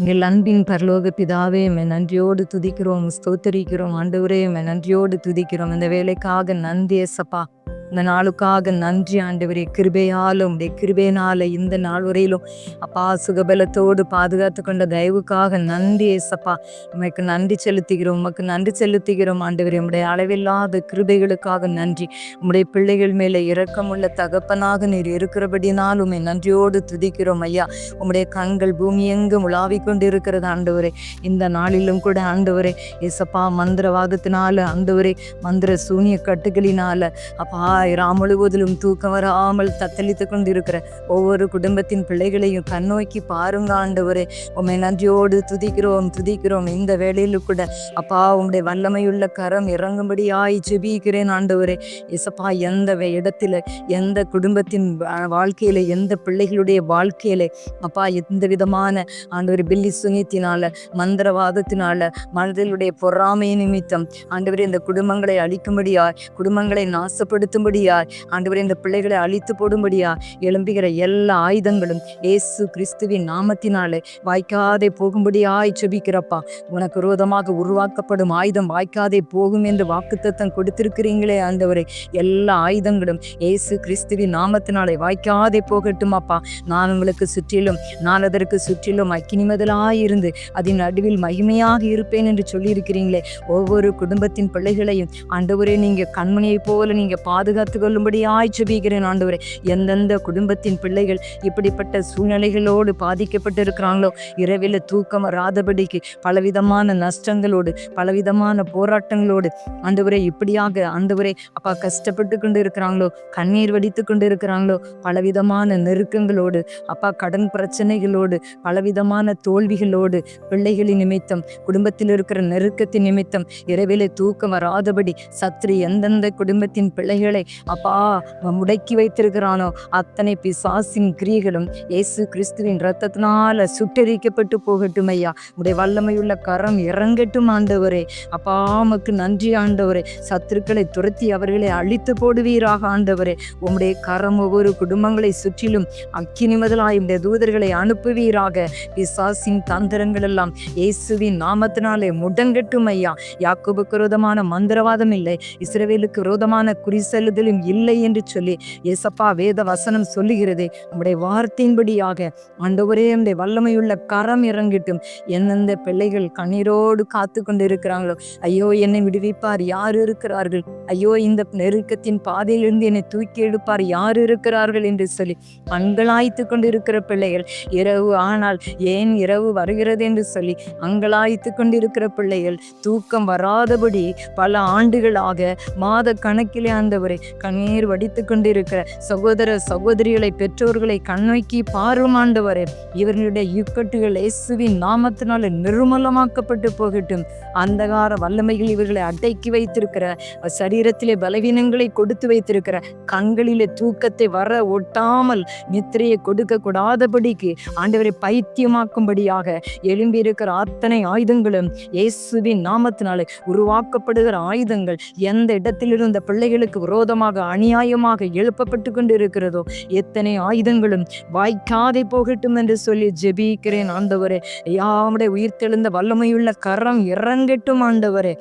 எங்கள் அன்பின் பரலோக பிதாவே மே நன்றியோடு துதிக்கிறோம் ஸ்தோத்தரிக்கிறோம் ஆண்டவரே மே நன்றியோடு துதிக்கிறோம். இந்த வேலைக்காக நன்றி ஏசப்பா. இந்த நாளுக்காக நன்றி ஆண்டவரே. கிருபையாலும் உடைய கிருபையினால இந்த நாள் வரையிலும் அப்பா சுகபலத்தோடு பாதுகாத்து கொண்ட தயவுக்காக நன்றி ஏசப்பா. உமக்கு நன்றி செலுத்துகிறோம் உமக்கு நன்றி செலுத்துகிறோம் ஆண்டவரே. உடைய அளவில்லாத கிருபைகளுக்காக நன்றி. உம்முடைய பிள்ளைகள் மேலே இரக்கமுள்ள தகப்பனாக நீர் இருக்கிறபடினால் உண்மை நன்றியோடு துதிக்கிறோம் ஐயா. உம்முடைய கண்கள் பூமி எங்கும் உலாவிக் கொண்டிருக்கிறது ஆண்டவரே. இந்த நாளிலும் கூட ஆண்டவரே ஏசப்பா மந்திரவாதத்தினால ஆண்டவரே மந்திர சூனிய கட்டுகளினால அப்பா இரா முழுவதிலும் தூக்கம் வராமல் தத்தளித்து கொண்டிருக்கிற ஒவ்வொரு குடும்பத்தின் பிள்ளைகளையும் கண்ணோக்கி பாருங்க ஆண்டவரே. உண்மை நன்றியோடு துதிக்கிறோம் துதிக்கிறோம். இந்த வேலையிலும் கூட அப்பா உங்களுடைய வல்லமையுள்ள கரம் இறங்கும்படியாய் ஜெபிக்கிறேன் ஆண்டவரே. இசப்பா எந்த இடத்துல எந்த குடும்பத்தின் வாழ்க்கையில எந்த பிள்ளைகளுடைய வாழ்க்கையில அப்பா எந்த விதமான ஆண்டவர் பில்லி சுனித்தினால மந்திரவாதத்தினால மனதிலுடைய பொறாமை நிமித்தம் ஆண்டவரே இந்த குடும்பங்களை அழிக்கும்படியாய் குடும்பங்களை நாசப்படுத்தும் நாசப்படுத்தும்படியாய் ஆண்டவரே இந்த பிள்ளைகளை அழித்து போடும்படியா எழும்புகிற எல்லா ஆயுதங்களும் ஏசு கிறிஸ்துவின் நாமத்தினாலே வாய்க்காதே போகும்படியாய் செபிக்கிறப்பா உனக்கு விரோதமாக உருவாக்கப்படும் ஆயுதம் வாய்க்காதே போகும் என்று வாக்குத்தத்தம் கொடுத்திருக்கிறீங்களே ஆண்டவரே. எல்லா ஆயுதங்களும் ஏசு கிறிஸ்துவின் நாமத்தினாலே வாய்க்காதே போகட்டும் அப்பா நான் உங்களுக்கு சுற்றிலும் நான் அதற்கு சுற்றிலும் அக்கினிமதலாயிருந்து அதன் நடுவில் மகிமையாக இருப்பேன் என்று சொல்லியிருக்கிறீங்களே. ஒவ்வொரு குடும்பத்தின் பிள்ளைகளையும் ஆண்டவரே நீங்க கண்மணியைப் போல நீங்க பாதுகாத்து கொள்ளும்படியாய் ஜெபிக்கிறேன் ஆண்டவரே. எந்தெந்த குடும்பத்தின் பிள்ளைகள் இப்படிப்பட்ட சூழ்நிலைகளோடு பாதிக்கப்பட்டு இருக்கிறாங்களோ இரவில் தூக்கம் வராதபடிக்கு பலவிதமான நஷ்டங்களோடு பலவிதமான போராட்டங்களோடு ஆண்டவரே இப்படியாக ஆண்டவரே அப்பா கஷ்டப்பட்டு கொண்டு இருக்கிறாங்களோ கண்ணீர் வடித்து கொண்டு இருக்கிறாங்களோ பலவிதமான நெருக்கங்களோடு அப்பா கடன் பிரச்சனைகளோடு பலவிதமான தோல்விகளோடு பிள்ளைகளின் நிமித்தம் குடும்பத்தில் இருக்கிற நெருக்கத்தின் நிமித்தம் இரவிலே தூக்கம் வராதபடி சத்ரு எந்தெந்த குடும்பத்தின் பிள்ளைகளை அப்பா முடக்கி வைத்திருக்கிறானோ? அத்தனை பிசாசின் கிரியைகளும் இயேசு கிறிஸ்துவின் ரத்தத்தினால சுட்டரிக்கப்பட்டு போகட்டும் ஐயா. உடைய வல்லமையுள்ள கரம் இறங்கட்டும் ஆண்டவரே. அப்பா உமக்கு நன்றி ஆண்டவரே. சத்துருக்களை துரத்தி அவர்களை அழித்து போடுவீராக ஆண்டவரே. உம்முடைய கரம் ஒவ்வொரு குடும்பங்களை சுற்றிலும் அக்கினி முதலாய் தூதர்களை அனுப்புவீராக. பிசாசின் தந்திரங்கள் எல்லாம் இயேசுவின் நாமத்தினாலே முடங்கட்டும் ஐயா. யாக்கோபுக்கு விரோதமான மந்திரவாதம் இல்லை. இஸ்ரவேலுக்கு விரோதமான குறிசல் செல்லுதலும் இல்லை என்று சொல்லி ஏசப்பா வேத வசனம் சொல்லுகிறது. உம்முடைய வார்த்தையின்படியாக ஆண்டவரே உடைய வல்லமையுள்ள கரம் இறங்கிட்டும். எந்தெந்த பிள்ளைகள் கண்ணீரோடு காத்து கொண்டு இருக்கிறாங்களோ ஐயோ என்னை விடுவிப்பார் யார் இருக்கிறார்கள்? ஐயோ இந்த நெருக்கத்தின் பாதையிலிருந்து என்னை தூக்கி எடுப்பார் யார் இருக்கிறார்கள் என்று சொல்லி அங்கலாய்த்து கொண்டு இருக்கிற பிள்ளைகள் இரவு ஆனால் ஏன் இரவு வருகிறது என்று சொல்லி அங்கலாய்த்து கொண்டிருக்கிற பிள்ளைகள் தூக்கம் வராதபடி பல ஆண்டுகளாக மாத கணக்கிலே ஆண்டவரை கண்ணீர் வடித்து கொண்டிருக்கிற சகோதர சகோதரிகளை பெற்றோர்களை கண்ணோக்கி பாருமாண்டவரே இவர்களுடைய இக்கட்டுகள் இயேசுவின் நாமத்தினால நிர்மலமாக்கப்பட்டு போகட்டும். அந்தகார வல்லமைகள் இவர்களை அடக்கி வைத்திருக்கிற சரீரத்திலே பலவீனங்களை கொடுத்து வைத்திருக்கிற கண்களிலே தூக்கத்தை வர ஒட்டாமல் நித்திரையை கொடுக்க கூடாதபடிக்கு ஆண்டவரை பைத்தியமாக்கும்படியாக எழும்பியிருக்கிற அத்தனை ஆயுதங்களும் இயேசுவின் நாமத்தினாலே உருவாக்கப்படுகிற ஆயுதங்கள். எந்த இடத்திலிருந்து பிள்ளைகளுக்கு பிள்ளைகளுக்கு விரோதமாக அநியாயமாக எழுப்பப்பட்டு கொண்டு இருக்கிறதோ எத்தனை ஆயுதங்களும் வாய்க்காதே போகட்டும் என்று சொல்லி ஜெபிக்கிறேன் ஆண்டவரே. யாமுடைய உயிர்த்தெழுந்த வல்லமையுள்ள கரம் இறங்கட்டும் ஆண்டவரே.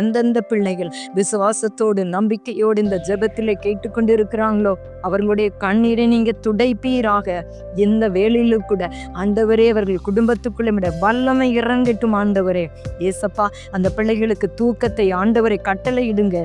எந்தெந்த பிள்ளைகள் விசுவாசத்தோடு நம்பிக்கையோடு இந்த ஜெபத்திலே கேட்டுக்கொண்டிருக்கிறாங்களோ அவர்களுடைய கண்ணீரை நீங்க துடைப்பீராக. எந்த வேலையிலும் கூட ஆண்டவரே அவர்கள் குடும்பத்துக்குள்ளே விட வல்லமை இறங்கட்டும் ஆண்டவரே. ஏசப்பா அந்த பிள்ளைகளுக்கு தூக்கத்தை ஆண்டவரை கட்டளையிடுங்க.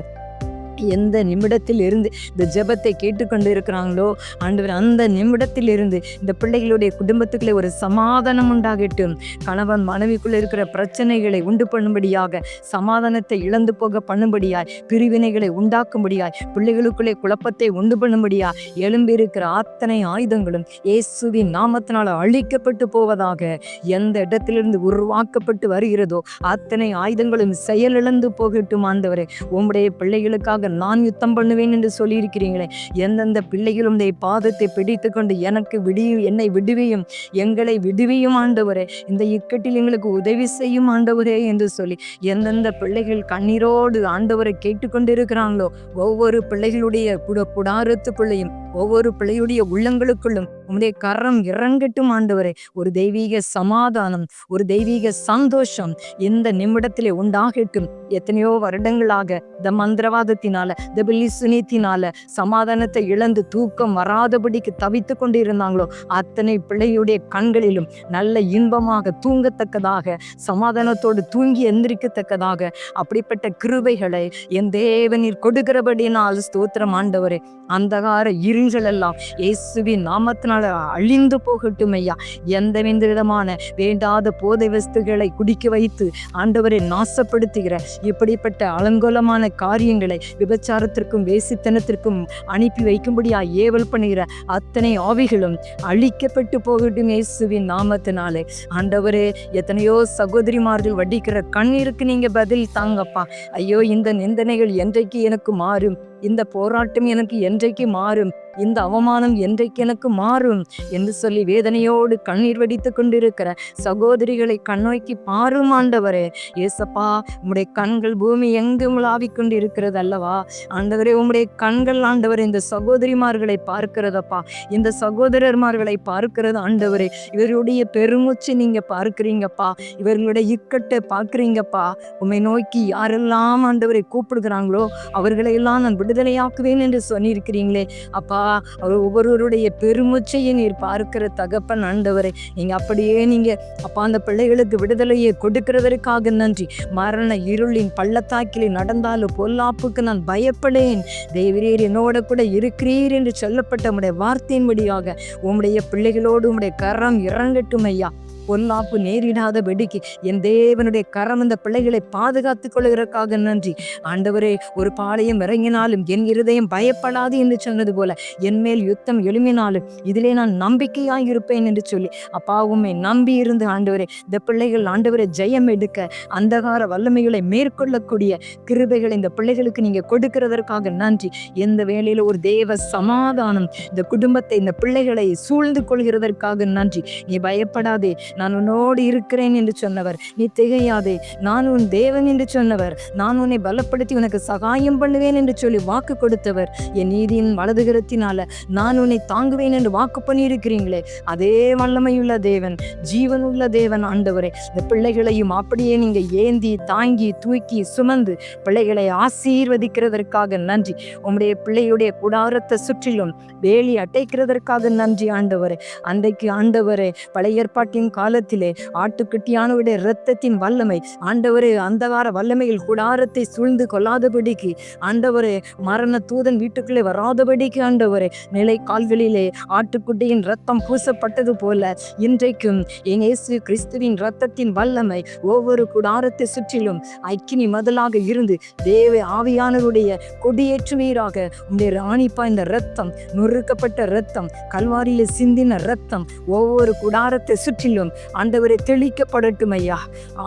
எந்த நிமிடத்தில் இருந்து இந்த ஜெபத்தை கேட்டுக்கொண்டு இருக்கிறாங்களோ ஆண்டவர் அந்த நிமிடத்தில் இருந்து இந்த பிள்ளைகளுடைய குடும்பத்துக்குள்ளே ஒரு சமாதானம் உண்டாகட்டும். கணவன் மனைவிக்குள்ள இருக்கிற பிரச்சனைகளை உண்டு பண்ணும்படியாக சமாதானத்தை இழந்து போக பண்ணும்படியாய் பிரிவினைகளை உண்டாக்கும்படியாய் பிள்ளைகளுக்குள்ளே குழப்பத்தை உண்டு பண்ணும்படியாய் எழும்பியிருக்கிற அத்தனை ஆயுதங்களும் இயேசுவின் நாமத்தினால் அழிக்கப்பட்டு போவதாக எந்த இடத்திலிருந்து உருவாக்கப்பட்டு வருகிறதோ அத்தனை ஆயுதங்களும் செயலிழந்து போகட்டும் ஆண்டவரே. உம்முடைய பிள்ளைகளுக்காக நான் யுத்தம் பண்ணுவேன் என்று சொல்லியிருக்கிறீங்களே. எந்தெந்த பிள்ளைகளும் பாதத்தை பிடித்து கொண்டு எனக்கு விடியும் என்னை விடுவியும் எங்களை விடுவியும் ஆண்டவரே. இந்த இக்கட்டில் எங்களுக்கு உதவி செய்யும் ஆண்டவரே என்று சொல்லி எந்தெந்த பிள்ளைகள் கண்ணீரோடு ஆண்டவரை கேட்டுக்கொண்டிருக்கிறாங்களோ ஒவ்வொரு பிள்ளைகளுடைய புட புடாரத்துக்குள்ளையும் ஒவ்வொரு பிள்ளையுடைய உள்ளங்களுக்குள்ளும் உம்முடைய கரம் இறங்கட்டும் ஆண்டவரே. ஒரு தெய்வீக சமாதானம் ஒரு தெய்வீக சந்தோஷம் இந்த நிமிடத்திலே உண்டாகட்டும். எத்தனையோ வருடங்களாக இந்த மந்திரவாதத்தினால இந்த பில்லி சுனித்தினால சமாதானத்தை இழந்து தூக்கம் வராதபடிக்கு தவித்து கொண்டு இருந்தாங்களோ அத்தனை பிள்ளையுடைய கண்களிலும் நல்ல இன்பமாக தூங்கத்தக்கதாக சமாதானத்தோடு தூங்கி எந்திரிக்கத்தக்கதாக அப்படிப்பட்ட கிருபைகளை என் தேவனீர் கொடுக்கிறபடினால் ஸ்தோத்திரம் ஆண்டவரே. அந்தகார இருள்கள் எல்லாம் இயேசுவின் நாமத்தினால் அழிந்து போகட்டும் ஐயா. எந்த விதமான வேண்டாத போதை வஸ்துகளை குடிக்க வைத்து ஆண்டவரை நாசப்படுத்துகிற இப்படிப்பட்ட அலங்கோலமான காரியங்களை விபச்சாரத்திற்கும் வேசித்தனத்திற்கும் அனுப்பி வைக்கும்படியா ஏவல் பண்ணுகிற அத்தனை ஆவிகளும் அழிக்கப்பட்டு போகட்டும் இயேசுவின் நாமத்தினாலே. ஆண்டவரே எத்தனையோ சகோதரிமார்கள் வடிக்கிற கண்ணீருக்கு நீங்க பதில் தாங்கப்பா. ஐயோ இந்த நிந்தனைகள் என்றைக்கு எனக்கு மாறும்? இந்த போராட்டம் எனக்கு என்றைக்கு மாறும்? இந்த அவமானம் என்றைக்கு எனக்கு மாறும்? என்று சொல்லி வேதனையோடு கண்ணீர் வடித்து கொண்டிருக்கிற சகோதரிகளை கண்ணோக்கி பாரும் ஆண்டவரே. ஏசப்பா உம்முடைய கண்கள் பூமி எங்கும் உலாவிக் கொண்டு அல்லவா? ஆண்டவரே உம்முடைய கண்கள் ஆண்டவர் இந்த சகோதரிமார்களை பார்க்கிறதப்பா. இந்த சகோதரர்மார்களை பார்க்கிறது ஆண்டவரே. இவருடைய பெருமூச்சு நீங்க பார்க்கிறீங்கப்பா. இவர்களுடைய இக்கட்டை பார்க்கிறீங்கப்பா. உம்மை நோக்கி யாரெல்லாம் ஆண்டவரை கூப்பிடுகிறாங்களோ அவர்களை எல்லாம் நான் விடுதலையாக்குவேன் என்று சொன்னிருக்கிறீங்களே அப்பா அவர் ஒவ்வொருவருடைய பெருமுச்சையை நீர் பார்க்கிற தகப்பன் ஆண்டவரை. நீங்க அப்படியே நீங்க அப்பா அந்த பிள்ளைகளுக்கு விடுதலையை கொடுக்கிறதற்காக நன்றி. மரண இருளின் பள்ளத்தாக்கிலே நடந்தாலும் பொல்லாப்புக்கு நான் பயப்படேன். தேவரீர் என்னோட கூட இருக்கிறீர் என்று சொல்லப்பட்ட உடைய வார்த்தையின்படியாக உம்முடைய பிள்ளைகளோடு உம்முடைய கரம் இறங்கட்டும் ஐயா. பொல்லாப்பு நேரிடாதபடிக்கு என் தேவனுடைய கரம் இந்த பிள்ளைகளை பாதுகாத்துக் கொள்கிறதுக்காக நன்றி. ஆண்டவரே ஒரு பாளையம் இறங்கினாலும் என் இருதயம் பயப்படாது என்று சொன்னது போல என் மேல் யுத்தம் எழுமினாலும் இதிலே நான் நம்பிக்கையாய் இருப்பேன் என்று சொல்லி அப்பாவுமே நம்பி இருந்து ஆண்டவரே இந்த பிள்ளைகள் ஆண்டவரை ஜெயம் எடுக்க அந்தகார வல்லமைகளை மேற்கொள்ளக்கூடிய கிருபைகளை இந்த பிள்ளைகளுக்கு நீங்க கொடுக்கிறதற்காக நன்றி. எந்த வேளையில ஒரு தேவ சமாதானம் இந்த குடும்பத்தை இந்த பிள்ளைகளை சூழ்ந்து கொள்கிறதற்காக நன்றி. நீ பயப்படாதே நான் உன்னோடு இருக்கிறேன் என்று சொன்னவர். நீ திகையாதே நான் உன் தேவன் என்று சொன்னவர். நான் உன்னை பலப்படுத்தி உனக்கு சகாயம் பண்ணுவேன் என்று சொல்லி வாக்கு கொடுத்தவர். என் நீதியின் வலதுகரத்தினால நான் உன்னை தாங்குவேன் என்று வாக்கு பண்ணியிருக்கிறீங்களே. அதே வல்லமையுள்ள தேவன் ஜீவனுள்ள தேவன் ஆண்டவரே. இந்த பிள்ளைகளையும் அப்படியே நீங்க ஏந்தி தாங்கி தூக்கி சுமந்து பிள்ளைகளை ஆசீர்வதிக்கிறதற்காக நன்றி. உம்முடைய பிள்ளையுடைய குடாரத்தை சுற்றிலும் வேலி அட்டைக்கிறதற்காக நன்றி ஆண்டவரே. அன்றைக்கு ஆண்டவரே பழைய ஏற்பாட்டின் காலத்திலே ஆட்டுக்குட்டியானவருடைய இரத்தத்தின் வல்லமை. ஆண்டவரே அந்தகார வல்லமையில் குடாரத்தை சூழ்ந்து கொள்ளாதபடிக்கு ஆண்டவரே மரண தூதன் வீட்டுக்குள்ளே வராதபடிக்கு ஆண்டவரே நிலை கால்களிலே ஆட்டுக்குட்டியின் ரத்தம் பூசப்பட்டது போல இன்றைக்கும் என் இயேசு கிறிஸ்துவின் ரத்தத்தின் வல்லமை ஒவ்வொரு குடாரத்தை சுற்றிலும் அக்கினி மதலாக இருந்து தேவ ஆவியானவருடைய கொடியேற்றுவீராக. உடைய ராணிப்பா இந்த ரத்தம் நொறுக்கப்பட்ட ரத்தம் கல்வாரியில சிந்தின ரத்தம் ஒவ்வொரு குடாரத்தை சுற்றிலும் ஆண்டவரை தெளிக்கப்படட்டும் ஐயா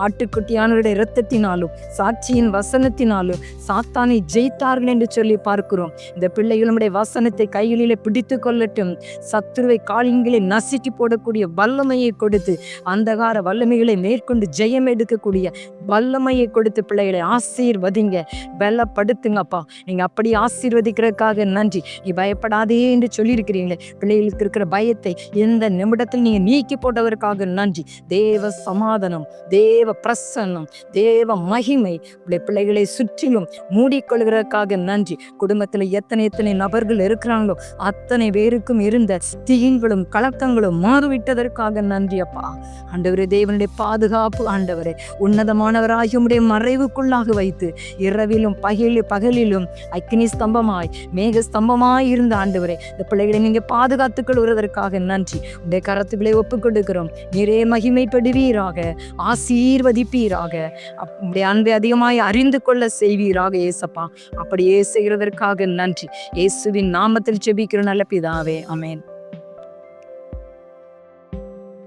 ஆட்டுக்குட்டியானவருடைய இரத்தத்தினாலும் சாட்சியின் வசனத்தினாலும் சாத்தானை ஜெயித்தார்கள் என்று சொல்லி பார்க்கிறோம். இந்த பிள்ளைகள் நம்முடைய வசனத்தை கைகளிலே பிடித்து கொள்ளட்டும். சத்துருவை காலிங்களை நசுக்கி போடக்கூடிய வல்லமையை கொடுத்து அந்தகார வல்லமைகளை மேற்கொண்டு ஜெயம் எடுக்கக்கூடிய வல்லமையை கொடுத்து பிள்ளைகளை ஆசீர்வதிங்க. பலப்படுத்துங்கப்பா நீங்க அப்படி ஆசீர்வதிக்கிறதுக்காக நன்றி. நீ பயப்படாதே என்று சொல்லியிருக்கிறீங்களே. பிள்ளைகளுக்கு இருக்கிற பயத்தை எந்த நிமிடத்தில் நீங்க நீக்கி போட்டவருக்காக நன்றி. தேவ சமாதானம் தேவ பிரசன்னம் தேவ மகிமை உடைய பிள்ளைகளை சுற்றிலும் மூடிக்கொள்கிறதுக்காக நன்றி. குடும்பத்தில் எத்தனை எத்தனை நபர்கள் இருக்கிறாங்களோ அத்தனை பேருக்கும் இருந்த தீங்களும் கலக்கங்களும் மாறிவிட்டதற்காக நன்றி அப்பா. ஆண்டவரே தேவனுடைய பாதுகாப்பு ஆண்டவரே உன்னதமானவராகிய உடைய மறைவுக்குள்ளாக வைத்து இரவிலும் பகலி பகலிலும் அக்னி ஸ்தம்பமாய் மேக ஸ்தம்பமாய் இருந்த ஆண்டவரே இந்த பிள்ளைகளை நீங்கள் பாதுகாத்துக் கொள்வதற்காக நன்றி. உடைய கரத்துக்களை ஒப்புக் கொடுக்கிறோம் நீரே மகிமைப்படுவீராக ஆசீர்வதிப்பீராக. அப்படி அன்பை அதிகமாய் அறிந்து கொள்ள செய்வீராக ஏசப்பா. அப்படியே செய்கிறதற்காக நன்றி. இயேசுவின் நாமத்தில் செபிக்கிற நல்ல பிதாவே. அமேன்